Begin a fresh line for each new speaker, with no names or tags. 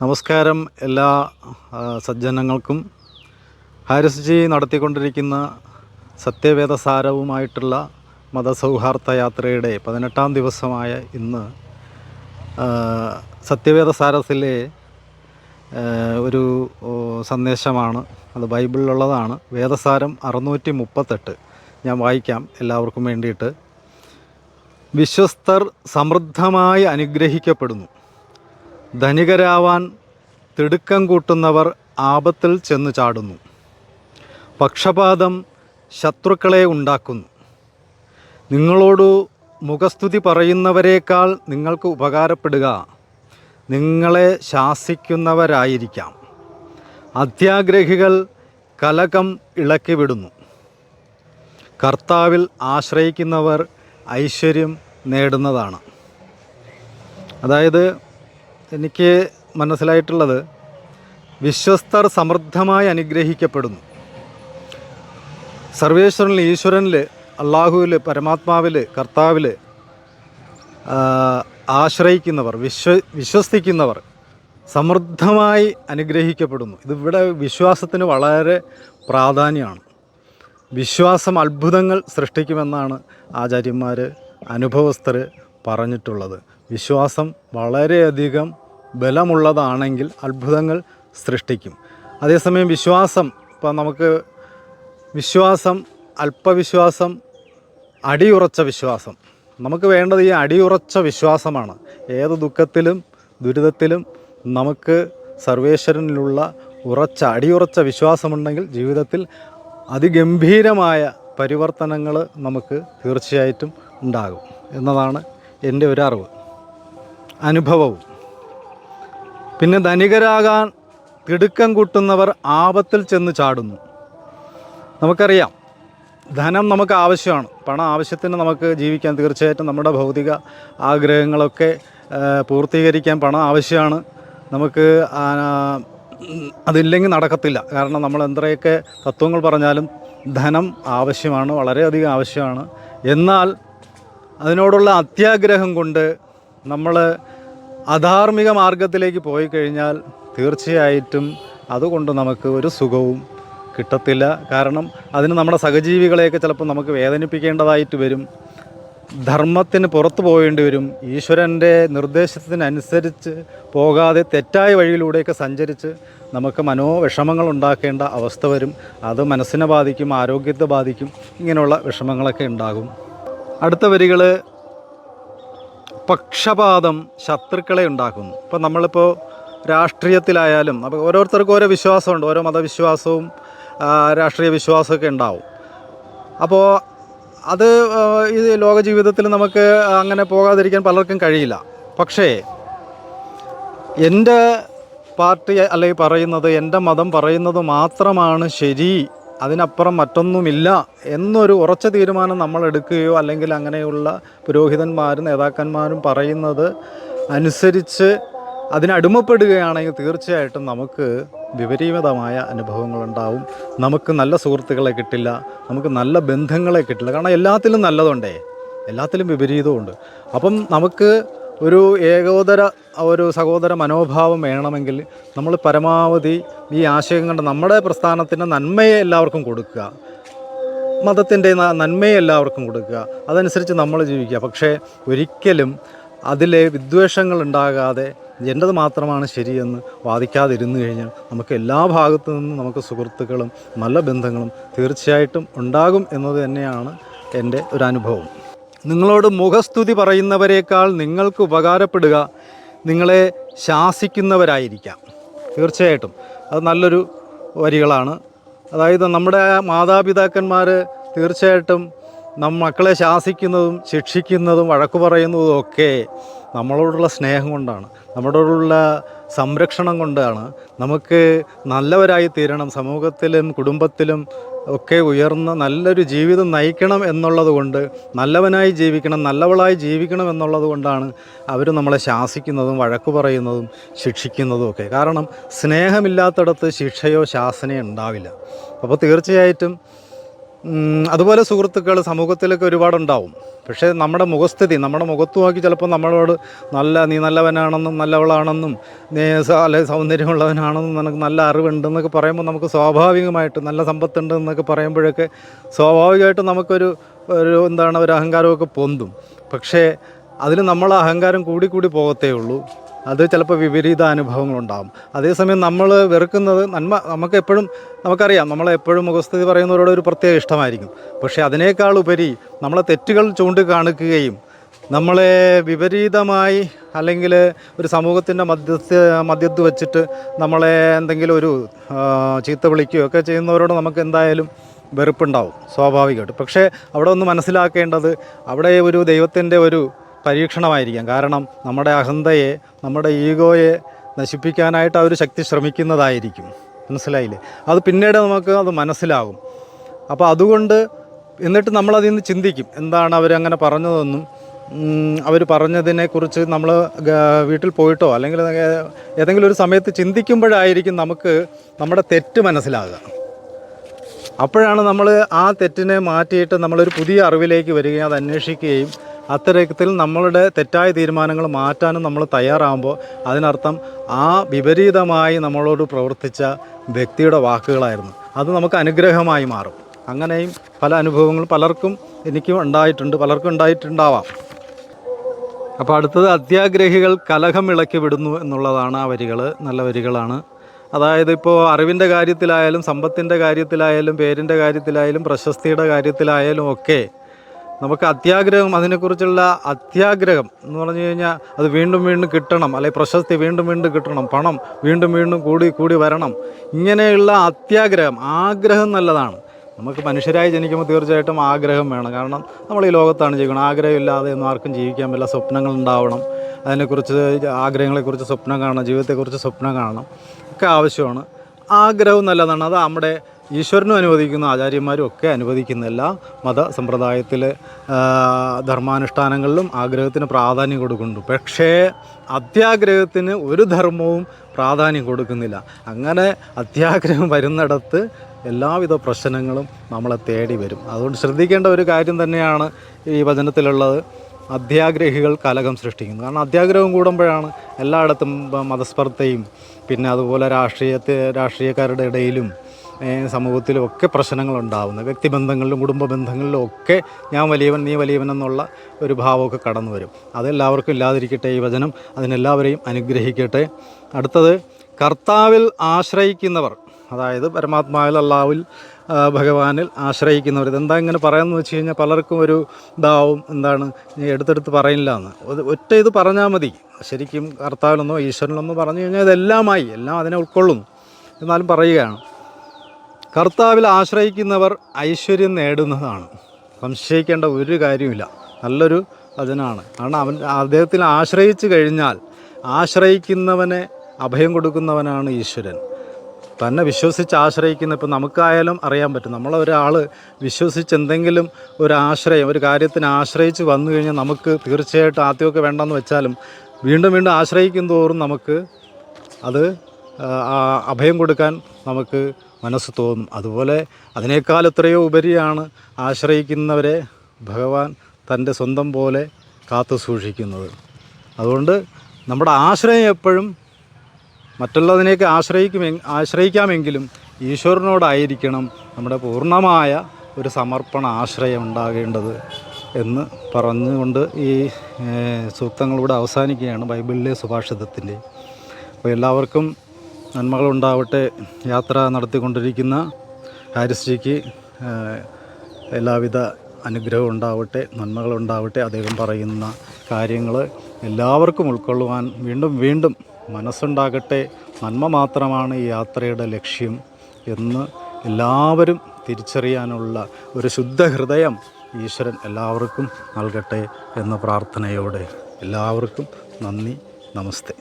നമസ്കാരം എല്ലാ സജ്ജനങ്ങൾക്കും. ഹാരിസ്ജി നടത്തിക്കൊണ്ടിരിക്കുന്ന സത്യവേദസാരവുമായിട്ടുള്ള മതസൗഹാർദ്ദ യാത്രയുടെ പതിനെട്ടാം ദിവസമായ ഇന്ന് സത്യവേദസാരത്തിലെ ഒരു സന്ദേശമാണ്. അത് ബൈബിളിലുള്ളതാണ്. വേദസാരം അറുന്നൂറ്റി മുപ്പത്തെട്ട് ഞാൻ വായിക്കാം എല്ലാവർക്കും വേണ്ടിയിട്ട്. വിശ്വസ്തർ സമൃദ്ധമായി അനുഗ്രഹിക്കപ്പെടുന്നു. ധനികരാവാൻ തിടുക്കം കൂട്ടുന്നവർ ആപത്തിൽ ചെന്നു ചാടുന്നു. പക്ഷപാതം ശത്രുക്കളെ ഉണ്ടാക്കുന്നു. നിങ്ങളോട് മുഖസ്തുതി പറയുന്നവരേക്കാൾ നിങ്ങൾക്ക് ഉപകാരപ്പെടുക. നിങ്ങളെ ശാസിക്കുന്നവരായിരിക്കാം. അത്യാഗ്രഹികൾ കലകം ഇളക്കിവിടുന്നു കർത്താവിൽ ആശ്രയിക്കുന്നവർ ഐശ്വര്യം നേടുന്നതാണ്. അതായത് എനിക്ക് മനസ്സിലായിട്ടുള്ളത് വിശ്വസ്തർ സമൃദ്ധമായി അനുഗ്രഹിക്കപ്പെടുന്നു. സർവേശ്വരനിൽ ഈശ്വരനിൽ അള്ളാഹുവിൽ പരമാത്മാവിൽ കർത്താവിൽ ആശ്രയിക്കുന്നവർ വിശ്വ വിശ്വസിക്കുന്നവർ സമൃദ്ധമായി അനുഗ്രഹിക്കപ്പെടുന്നു. ഇതിവിടെ വിശ്വാസത്തിന് വളരെ പ്രാധാന്യമാണ്. വിശ്വാസം അത്ഭുതങ്ങൾ സൃഷ്ടിക്കുമെന്നാണ് ആചാര്യന്മാർ അനുഭവസ്ഥർ പറഞ്ഞിട്ടുള്ളത്. വിശ്വാസം വളരെയധികം ബലമുള്ളതാണെങ്കിൽ അത്ഭുതങ്ങൾ സൃഷ്ടിക്കും. അതേസമയം വിശ്വാസം ഇപ്പം നമുക്ക് വിശ്വാസം അല്പവിശ്വാസം അടിയുറച്ച വിശ്വാസം. നമുക്ക് വേണ്ടത് ഈ അടിയുറച്ച വിശ്വാസമാണ്. ഏത് ദുഃഖത്തിലും ദുരിതത്തിലും നമുക്ക് സർവേശ്വരനിലുള്ള ഉറച്ച അടിയുറച്ച വിശ്വാസമുണ്ടെങ്കിൽ ജീവിതത്തിൽ അതിഗംഭീരമായ പരിവർത്തനങ്ങൾ നമുക്ക് തീർച്ചയായിട്ടും ഉണ്ടാകും എന്നതാണ് എന്റെ ഒരു അറിവ് അനുഭവവും. പിന്നെ ധനികരാകാൻ തിടുക്കം കൂട്ടുന്നവർ ആപത്തിൽ ചെന്ന് ചാടുന്നു. നമുക്കറിയാം ധനം നമുക്ക് ആവശ്യമാണ്. പണം ആവശ്യത്തിന് നമുക്ക് ജീവിക്കാൻ തീർച്ചയായിട്ടും നമ്മുടെ ഭൗതിക ആഗ്രഹങ്ങളൊക്കെ പൂർത്തീകരിക്കാൻ പണം ആവശ്യമാണ്. നമുക്ക് അതില്ലെങ്കിൽ നടക്കത്തില്ല. കാരണം നമ്മൾ എത്രയൊക്കെ തത്വങ്ങൾ പറഞ്ഞാലും ധനം ആവശ്യമാണ് വളരെയധികം ആവശ്യമാണ്. എന്നാൽ അതിനോടുള്ള അത്യാഗ്രഹം കൊണ്ട് നമ്മൾ അധാർമിക മാർഗത്തിലേക്ക് പോയി കഴിഞ്ഞാൽ തീർച്ചയായിട്ടും അതുകൊണ്ട് നമുക്ക് ഒരു സുഖവും കിട്ടത്തില്ല. കാരണം അതിന് നമ്മുടെ സഹജീവികളെയൊക്കെ ചിലപ്പോൾ നമുക്ക് വേദനിപ്പിക്കേണ്ടതായിട്ട് വരും. ധർമ്മത്തിന് പുറത്തു പോകേണ്ടി വരും. ഈശ്വരന്റെ നിർദ്ദേശത്തിനനുസരിച്ച് പോകാതെ തെറ്റായ വഴിയിലൂടെയൊക്കെ സഞ്ചരിച്ച് നമുക്ക് മനോവിഷമങ്ങൾ ഉണ്ടാക്കേണ്ട അവസ്ഥ വരും. അത് മനസ്സിനെ ബാധിക്കും ആരോഗ്യത്തെ ബാധിക്കും ഇങ്ങനെയുള്ള വിഷമങ്ങളൊക്കെ ഉണ്ടാകും. അടുത്ത വരികൾ പക്ഷപാതം ശത്രുക്കളെ ഉണ്ടാക്കുന്നു. ഇപ്പം നമ്മളിപ്പോൾ രാഷ്ട്രീയത്തിലായാലും അപ്പോൾ ഓരോരുത്തർക്കും ഓരോ വിശ്വാസമുണ്ട്. ഓരോ മതവിശ്വാസവും രാഷ്ട്രീയ വിശ്വാസമൊക്കെ ഉണ്ടാവും. അപ്പോൾ അത് ഈ ലോക ജീവിതത്തിൽ നമുക്ക് അങ്ങനെ പോകാതിരിക്കാൻ പലർക്കും കഴിയില്ല. പക്ഷേ എന്റെ പാർട്ടി അല്ലെങ്കിൽ പറയുന്നത് എന്റെ മതം പറയുന്നത് മാത്രമാണ് ശരി അതിനപ്പുറം മറ്റൊന്നുമില്ല എന്നൊരു ഉറച്ച തീരുമാനം നമ്മൾ എടുക്കുകയോ അല്ലെങ്കിൽ അങ്ങനെയുള്ള പുരോഹിതന്മാരും നേതാക്കന്മാരും പറയുന്നത് അനുസരിച്ച് അതിനടിമപ്പെടുകയാണെങ്കിൽ തീർച്ചയായിട്ടും നമുക്ക് വിപരീതമായ അനുഭവങ്ങളുണ്ടാവും. നമുക്ക് നല്ല സുഹൃത്തുക്കളെ കിട്ടില്ല നമുക്ക് നല്ല ബന്ധങ്ങളെ കിട്ടില്ല. കാരണം എല്ലാത്തിലും നല്ലതുണ്ടേ. എല്ലാത്തിലും വിപരീതമുണ്ട് അപ്പം നമുക്ക് ഒരു ഏകോദര ഒരു സഹോദര മനോഭാവം വേണമെങ്കിൽ നമ്മൾ പരമാവധി ഈ ആശയം കണ്ട് നമ്മുടെ പ്രസ്ഥാനത്തിന്റെ നന്മയെ എല്ലാവർക്കും കൊടുക്കുക. മതത്തിന്റെ നന്മയെ എല്ലാവർക്കും കൊടുക്കുക. അതനുസരിച്ച് നമ്മൾ ജീവിക്കുക. പക്ഷേ ഒരിക്കലും അതിലെ വിദ്വേഷങ്ങൾ ഉണ്ടാകാതെ എന്റെത് മാത്രമാണ് ശരിയെന്ന് വാദിക്കാതിരുന്നു കഴിഞ്ഞാൽ നമുക്ക് എല്ലാ ഭാഗത്തു നിന്നും നമുക്ക് സുഹൃത്തുക്കളും നല്ല ബന്ധങ്ങളും തീർച്ചയായിട്ടും ഉണ്ടാകും എന്നത് തന്നെയാണ് എന്റെ ഒരു അനുഭവം. നിങ്ങളോട് മുഖസ്തുതി പറയുന്നവരേക്കാൾ നിങ്ങൾക്ക് ഉപകാരപ്പെടുക നിങ്ങളെ ശാസിക്കുന്നവരായിരിക്കാം. തീർച്ചയായിട്ടും. അത് നല്ലൊരു വരികളാണ്. അതായത് നമ്മുടെ മാതാപിതാക്കന്മാർ തീർച്ചയായിട്ടും നം മക്കളെ ശാസിക്കുന്നതും ശിക്ഷിക്കുന്നതും വഴക്കു പറയുന്നതും ഒക്കെ നമ്മളോടുള്ള സ്നേഹം കൊണ്ടാണ്. നമ്മളോടുള്ള സംരക്ഷണം കൊണ്ടാണ്. നമുക്ക് നല്ലവരായി തീരണം. സമൂഹത്തിലും കുടുംബത്തിലും ഒക്കെ ഉയർന്ന് നല്ലൊരു ജീവിതം നയിക്കണം എന്നുള്ളത് കൊണ്ട് നല്ലവനായി ജീവിക്കണം നല്ലവളായി ജീവിക്കണം എന്നുള്ളത് കൊണ്ടാണ് അവർ നമ്മളെ ശാസിക്കുന്നതും വഴക്കു പറയുന്നതും ശിക്ഷിക്കുന്നതും ഒക്കെ. കാരണം സ്നേഹമില്ലാത്തടത്ത് ശിക്ഷയോ ശാസനയോ ഉണ്ടാവില്ല. അപ്പോൾ തീർച്ചയായിട്ടും അതുപോലെ സുഹൃത്തുക്കൾ സമൂഹത്തിലൊക്കെ ഒരുപാടുണ്ടാവും. പക്ഷേ നമ്മുടെ മുഖസ്ഥിതി നമ്മുടെ മുഖത്ത് നോക്കി ചിലപ്പോൾ നമ്മളോട് നല്ല നീ നല്ലവനാണെന്നും നല്ലവളാണെന്നും നീ അല്ലെ സൗന്ദര്യമുള്ളവനാണെന്നും നിനക്ക് നല്ല അറിവുണ്ടെന്നൊക്കെ പറയുമ്പോൾ നമുക്ക് സ്വാഭാവികമായിട്ട് നല്ല സമ്പത്തുണ്ട് എന്നൊക്കെ പറയുമ്പോഴൊക്കെ സ്വാഭാവികമായിട്ട് നമുക്കൊരു ഒരു എന്താണ് ഒരു അഹങ്കാരമൊക്കെ പൊന്തും. പക്ഷേ അതിൽ നമ്മൾ അഹങ്കാരം കൂടി കൂടി പോകത്തേ ഉള്ളൂ. അത് ചിലപ്പോൾ വിപരീത അനുഭവങ്ങളുണ്ടാകും അതേസമയം നമ്മൾ വെറുക്കുന്നത് നന്മ നമുക്കെപ്പോഴും നമുക്കറിയാം നമ്മളെപ്പോഴും മുഖസ്ഥിതി പറയുന്നവരോട് ഒരു പ്രത്യേക ഇഷ്ടമായിരിക്കും. പക്ഷേ അതിനേക്കാൾ ഉപരി നമ്മളെ തെറ്റുകൾ ചൂണ്ടിക്കാണിക്കുകയും നമ്മളെ വിപരീതമായി അല്ലെങ്കിൽ ഒരു സമൂഹത്തിന്റെ മധ്യസ്ഥ മധ്യത്ത് വെച്ചിട്ട് നമ്മളെ എന്തെങ്കിലും ഒരു ചീത്ത വിളിക്കുകയോ ഒക്കെ ചെയ്യുന്നവരോട് നമുക്ക് എന്തായാലും വെറുപ്പുണ്ടാവും സ്വാഭാവികമായിട്ട്. പക്ഷേ അവിടെ ഒന്ന് മനസ്സിലാക്കേണ്ടത് അവിടെ ഒരു ദൈവത്തിന്റെ ഒരു പരീക്ഷണമായിരിക്കാം. കാരണം നമ്മുടെ അഹന്തയെ നമ്മുടെ ഈഗോയെ നശിപ്പിക്കാനായിട്ട് ഒരു ശക്തി ശ്രമിക്കുന്നതായിരിക്കും. മനസ്സിലായില്ലേ? അത് പിന്നീട് നമുക്ക് അത് മനസ്സിലാകും അപ്പോൾ അതുകൊണ്ട് എന്നിട്ട് നമ്മളതിൽ നിന്ന് ചിന്തിക്കും. എന്താണ് അവരങ്ങനെ പറഞ്ഞതെന്നും അവർ പറഞ്ഞതിനെക്കുറിച്ച് നമ്മൾ വീട്ടിൽ പോയിട്ടോ അല്ലെങ്കിൽ ഏതെങ്കിലും ഒരു സമയത്ത് ചിന്തിക്കുമ്പോഴായിരിക്കും നമുക്ക് നമ്മുടെ തെറ്റ് മനസ്സിലാകുക. അപ്പോഴാണ് നമ്മൾ ആ തെറ്റിനെ മാറ്റിയിട്ട് നമ്മളൊരു പുതിയ അറിവിലേക്ക് വരികയും അത് അന്വേഷിക്കുകയും അത്തരത്തിൽ നമ്മളുടെ തെറ്റായ തീരുമാനങ്ങൾ മാറ്റാനും നമ്മൾ തയ്യാറാകുമ്പോൾ അതിനർത്ഥം ആ വിപരീതമായി നമ്മളോട് പ്രവർത്തിച്ച വ്യക്തിയുടെ വാക്കുകളായിരുന്നു. അത് നമുക്ക് അനുഗ്രഹമായി മാറും. അങ്ങനെയും പല അനുഭവങ്ങളും പലർക്കും എനിക്കും ഉണ്ടായിട്ടുണ്ട് പലർക്കും ഉണ്ടായിട്ടുണ്ടാവാം. അപ്പോൾ അടുത്തത് അത്യാഗ്രഹികൾ കലഹം ഇളക്കി വിടുന്നു എന്നുള്ളതാണ് ആ വരികൾ നല്ല വരികളാണ്. അതായത് ഇപ്പോൾ അറിവിന്റെ കാര്യത്തിലായാലും സമ്പത്തിന്റെ കാര്യത്തിലായാലും പേരിന്റെ കാര്യത്തിലായാലും പ്രശസ്തിയുടെ കാര്യത്തിലായാലും ഒക്കെ നമുക്ക് അത്യാഗ്രഹം അതിനെക്കുറിച്ചുള്ള അത്യാഗ്രഹം എന്ന് പറഞ്ഞു കഴിഞ്ഞാൽ അത് വീണ്ടും വീണ്ടും കിട്ടണം. അല്ലെങ്കിൽ പ്രശസ്തി വീണ്ടും വീണ്ടും കിട്ടണം. പണം വീണ്ടും വീണ്ടും കൂടി കൂടി വരണം. ഇങ്ങനെയുള്ള അത്യാഗ്രഹം ആഗ്രഹം നല്ലതാണ്. നമുക്ക് മനുഷ്യരായി ജനിക്കുമ്പോൾ തീർച്ചയായിട്ടും ആഗ്രഹം വേണം. കാരണം നമ്മൾ ഈ ലോകത്താണ് ജീവിക്കുന്നത്. ആഗ്രഹമില്ലാതെ ഒന്നും ആർക്കും ജീവിക്കാൻ പറ്റില്ല സ്വപ്നങ്ങൾ ഉണ്ടാവണം. അതിനെക്കുറിച്ച് ആഗ്രഹങ്ങളെക്കുറിച്ച് സ്വപ്നം കാണണം. ജീവിതത്തെക്കുറിച്ച് സ്വപ്നം കാണണം. ഒക്കെ ആവശ്യമാണ്. ആഗ്രഹം നല്ലതാണ്. അത് നമ്മുടെ ഈശ്വരനും അനുവദിക്കുന്ന ആചാര്യന്മാരും ഒക്കെ അനുവദിക്കുന്ന എല്ലാ മത സമ്പ്രദായത്തിലെ ധർമാനുഷ്ഠാനങ്ങളിലും ആഗ്രഹത്തിന് പ്രാധാന്യം കൊടുക്കുന്നുണ്ട്. പക്ഷേ അത്യാഗ്രഹത്തിന് ഒരു ധർമ്മവും പ്രാധാന്യം കൊടുക്കുന്നില്ല. അങ്ങനെ അത്യാഗ്രഹം വരുന്നിടത്ത് എല്ലാവിധ പ്രശ്നങ്ങളും നമ്മളെ തേടി വരും. അതുകൊണ്ട് ശ്രദ്ധിക്കേണ്ട ഒരു കാര്യം തന്നെയാണ് ഈ വചനത്തിലുള്ളത്. അത്യാഗ്രഹികൾ കലകം സൃഷ്ടിക്കുന്നു. കാരണം അത്യാഗ്രഹം കൂടുമ്പോഴാണ് എല്ലായിടത്തും മതസ്പർദ്ധയും പിന്നെ അതുപോലെ രാഷ്ട്രീയത്തെ രാഷ്ട്രീയക്കാരുടെ ഇടയിലും സമൂഹത്തിലും ഒക്കെ പ്രശ്നങ്ങൾ ഉണ്ടാകുന്നത് വ്യക്തിബന്ധങ്ങളിലും കുടുംബ ബന്ധങ്ങളിലും ഒക്കെ ഞാൻ വലിയവൻ നീ വലിയവൻ എന്നുള്ള ഒരു ഭാവമൊക്കെ കടന്നു വരും അതെല്ലാവർക്കും ഇല്ലാതിരിക്കട്ടെ ഈ വചനം. അതിനെല്ലാവരെയും അനുഗ്രഹിക്കട്ടെ. അടുത്തത് കർത്താവിൽ ആശ്രയിക്കുന്നവർ അതായത് പരമാത്മാവിൽ അള്ളാവിൽ ഭഗവാനിൽ ആശ്രയിക്കുന്നവർ. ഇതെന്താ ഇങ്ങനെ പറയാമെന്ന് വെച്ച് കഴിഞ്ഞാൽ പലർക്കും ഒരു ഇതാവും. എന്താണ്? ഞാൻ എടുത്തെടുത്ത് പറയില്ല എന്ന്. ഒറ്റ ഇത് പറഞ്ഞാൽ മതി. ശരിക്കും കർത്താവിലൊന്നോ ഈശ്വരനൊന്നോ പറഞ്ഞു കഴിഞ്ഞാൽ ഇതെല്ലാമായി എല്ലാം അതിനെ ഉൾക്കൊള്ളുന്നു. എന്നാലും പറയുകയാണ് കർത്താവിൽ ആശ്രയിക്കുന്നവർ ഐശ്വര്യം നേടുന്നതാണ്. സംശയിക്കേണ്ട ഒരു കാര്യമില്ല നല്ലൊരു വചനമാണ്. കാരണം അവൻ അദ്ദേഹത്തിൽ ആശ്രയിച്ചു കഴിഞ്ഞാൽ ആശ്രയിക്കുന്നവനെ അഭയം കൊടുക്കുന്നവനാണ് ഈശ്വരൻ. തന്നെ വിശ്വസിച്ച് ആശ്രയിക്കുന്ന ഇപ്പം നമുക്കായാലും അറിയാൻ പറ്റും. നമ്മളൊരാൾ വിശ്വസിച്ച് എന്തെങ്കിലും ഒരു ആശ്രയം ഒരു കാര്യത്തിന് ആശ്രയിച്ച് വന്നു കഴിഞ്ഞാൽ നമുക്ക് തീർച്ചയായിട്ടും ആദ്യമൊക്കെ വേണ്ടെന്ന് വെച്ചാലും വീണ്ടും വീണ്ടും ആശ്രയിക്കും തോറും നമുക്ക് അത് അഭയം കൊടുക്കാൻ നമുക്ക് മനസ്സ് തോന്നും. അതുപോലെ അതിനേക്കാൾ എത്രയോ ഉപരിയാണ് ആശ്രയിക്കുന്നവരെ ഭഗവാൻ തന്റെ സ്വന്തം പോലെ കാത്തു സൂക്ഷിക്കുന്നത്. അതുകൊണ്ട് നമ്മുടെ ആശ്രയം എപ്പോഴും മറ്റുള്ളതിനെയൊക്കെ ആശ്രയിക്കുമെ ആശ്രയിക്കാമെങ്കിലും ഈശ്വരനോടായിരിക്കണം നമ്മുടെ പൂർണമായ ഒരു സമർപ്പണ ആശ്രയം ഉണ്ടാകേണ്ടത് എന്ന് പറഞ്ഞുകൊണ്ട് ഈ സൂക്തങ്ങളിലൂടെ അവസാനിക്കുകയാണ് ബൈബിളിലെ സുഭാഷിതത്തിന്റെ. അപ്പോൾ എല്ലാവർക്കും നന്മകളുണ്ടാവട്ടെ യാത്ര നടത്തിക്കൊണ്ടിരിക്കുന്ന ഹാരിസ്ജിക്ക് എല്ലാവിധ അനുഗ്രഹം ഉണ്ടാവട്ടെ നന്മകളുണ്ടാവട്ടെ. അദ്ദേഹം പറയുന്ന കാര്യങ്ങൾ എല്ലാവർക്കും ഉൾക്കൊള്ളുവാൻ വീണ്ടും വീണ്ടും മനസ്സുണ്ടാകട്ടെ. നന്മ മാത്രമാണ് ഈ യാത്രയുടെ ലക്ഷ്യം എന്ന് എല്ലാവരും തിരിച്ചറിയാനുള്ള ഒരു ശുദ്ധ ഹൃദയം ഈശ്വരൻ എല്ലാവർക്കും നൽകട്ടെ എന്ന പ്രാർത്ഥനയോടെ എല്ലാവർക്കും നന്ദി നമസ്തേ.